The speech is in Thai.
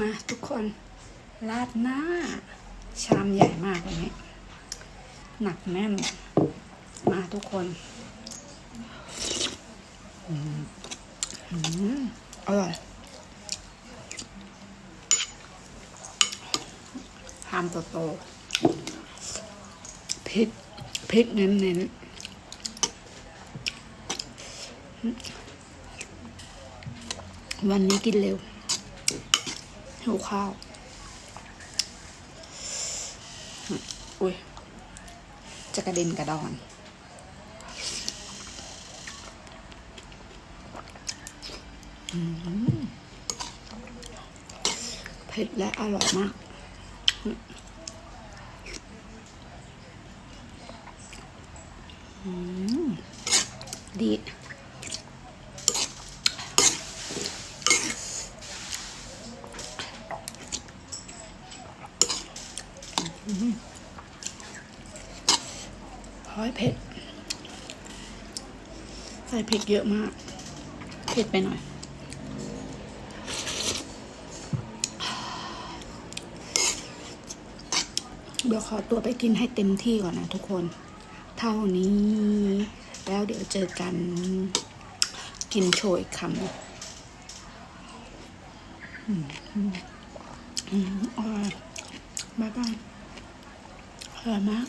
มาทุกคนราดหน้า ชามใหญ่มากวันนี้ หนักแน่น มาทุกคนอืมอร่อยชามโตๆพริกพริกเน้นๆวันนี้กินเร็ว หิวข้าว อุ้ย จะกระเด็นกระดอนเผ็ดและอร่อยมาก ดี หอยเผ็ด ใส่พริกเยอะมาก เผ็ดไปหน่อย เดี๋ยวขอตัวไปกินให้เต็มที่ก่อนนะทุกคน เท่านี้ แล้วเดี๋ยวเจอกัน กินโชยอีกคำหนึ่งอืมอืมอืมอร่อยบ๊ายบาย อร่อยมาก